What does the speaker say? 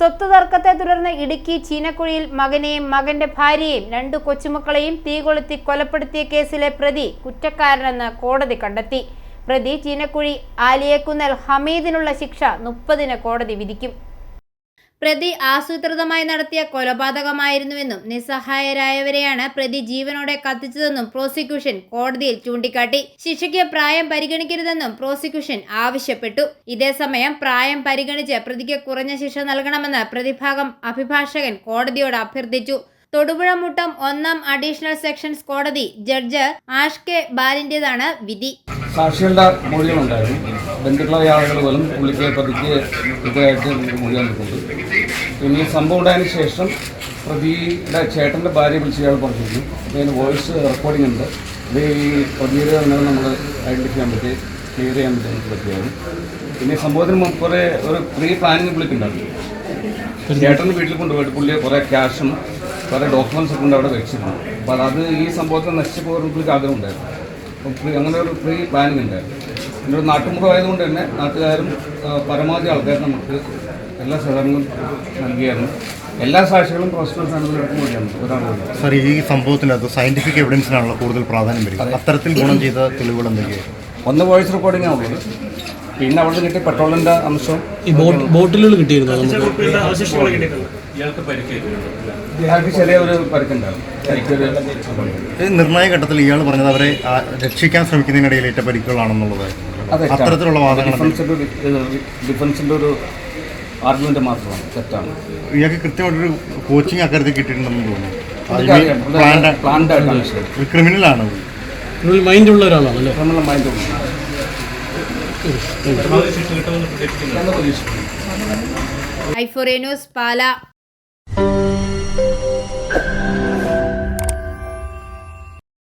സ്വത്ത് തർക്കത്തെ തുടർന്ന് ഇടുക്കി ചീനക്കുഴിയിൽ മകനെയും മകന്റെ ഭാര്യയെയും രണ്ടു കൊച്ചുമക്കളെയും തീ കൊളുത്തി കൊലപ്പെടുത്തിയ കേസിലെ പ്രതി കുറ്റക്കാരനെന്ന് കോടതി കണ്ടെത്തി. പ്രതി ചീനക്കുഴി ആലിയക്കുന്നൽ ഹമീദിനുള്ള ശിക്ഷ മുപ്പതിന് കോടതി വിധിക്കും. പ്രതി ആസൂത്രിതമായി നടത്തിയ കൊലപാതകമായിരുന്നുവെന്നും നിസ്സഹായരായവരെയാണ് പ്രതി ജീവനോടെ കത്തിച്ചതെന്നും പ്രോസിക്യൂഷൻ കോടതിയിൽ ചൂണ്ടിക്കാട്ടി. ശിക്ഷയ്ക്ക് പ്രായം പരിഗണിക്കരുതെന്നും പ്രോസിക്യൂഷൻ ആവശ്യപ്പെട്ടു. ഇതേസമയം പ്രായം പരിഗണിച്ച് പ്രതിക്ക് കുറഞ്ഞ ശിക്ഷ നൽകണമെന്ന് പ്രതിഭാഗം അഭിഭാഷകൻ കോടതിയോട് അഭ്യർത്ഥിച്ചു. തൊടുപുഴ മുട്ടം ഒന്നാം അഡീഷണൽ സെഷൻസ് കോടതി ജഡ്ജ് ആഷ് കെ ബാലിന്റേതാണ് വിധി. സാക്ഷികളുടെ മൊഴികളുണ്ടായിരുന്നു ബന്ധുക്കളായ ആളുകൾ പോലും പുള്ളിക്ക് പ്രതിക്ക് ഇതായിട്ട് മൊഴി വന്നിട്ടുണ്ട്. പിന്നെ സംഭവം ഉണ്ടായതിനു ശേഷം പ്രതിയുടെ ചേട്ടന്റെ ഭാര്യ വിളിച്ച് ഇയാൾ പറഞ്ഞിരുന്നു. അതിന് വോയിസ് റെക്കോർഡിംഗ് ഉണ്ട്. ഇത് ഈ പ്രതിയുടെ അങ്ങനെ നമ്മൾ ഐഡന്റിഫൈ ചെയ്യാൻ പറ്റി ക്ലിയർ ചെയ്യാൻ പറ്റി എനിക്ക് പറ്റിയായിരുന്നു പിന്നെ സംഭവത്തിന് കുറേ ഒരു പ്രീ പ്ലാനിങ് പുള്ളിക്കുണ്ടായിരുന്നു ചേട്ടന്റെ വീട്ടിൽ കൊണ്ടുപോയിട്ട് പുള്ളിയെ കുറേ ക്യാഷും കുറേ ഡോക്യുമെൻസ് ഒക്കെ കൊണ്ട് അവിടെ വെച്ചിരുന്നു. അപ്പോൾ അത് ഈ സംഭവത്തിൽ നശിച്ചു പോകുന്ന പുള്ളിക്ക് ആഗ്രഹം ഉണ്ടായിരുന്നു പ്രീ- അങ്ങനെ ഒരു പ്രീ പ്ലാനിങ് ഉണ്ടായിരുന്നു. എന്റെ ഒരു നാട്ടുമുഖം ആയതുകൊണ്ട് തന്നെ നാട്ടുകാരും പരമാവധി ആൾക്കാർ നമുക്ക് എല്ലാ സഹകരണങ്ങളും നൽകിയായിരുന്നു. എല്ലാ സാക്ഷികളും സാർ ഈ സംഭവത്തിനകത്ത് സയന്റിഫിക് എവിഡൻസിനാണല്ലോ കൂടുതൽ പ്രാധാന്യം വരിക. അത്തരത്തിൽ ഗുണം ചെയ്ത തെളിവുകൾ എന്തൊക്കെയാണ് ഒന്ന് വോയിസ് റെക്കോർഡിംഗ് ഉള്ളത്. പിന്നെ അവിടെ നിന്ന് കിട്ടിയ പെട്രോളിന്റെ അംശം. ബോട്ടിലുകൾ കിട്ടിയിരുന്നോ? ഇയാൾക്ക് ചെറിയ ഒരു നിർണായക ഘട്ടത്തിൽ ഇയാൾ പറഞ്ഞത് അവരെ രക്ഷിക്കാൻ ശ്രമിക്കുന്നതിനിടയിൽ ഏറ്റ പരിക്കുകളാണെന്നുള്ളത്. അതെ അത്തരത്തിലുള്ള വാദങ്ങൾ ഡിഫൻസിന്റെ ഒരു ആർഗ്യുമെന്റ് മാത്രമാണ്. തെറ്റാണ്. ഇയാൾക്ക് കൃത്യമായിട്ടൊരു കോച്ചിങ് അക്കാര്യത്തിൽ കിട്ടിയിട്ടുണ്ടെന്ന് തോന്നുന്നു. ക്രിമിനലാണ് ഉള്ളിൽ മൈൻഡ് ഉള്ള ഒരാളാണ്. അല്ലേ ക്രിമിനൽ മൈൻഡ് ഞാൻ പ്രതീക്ഷിക്കുന്നു. പാല.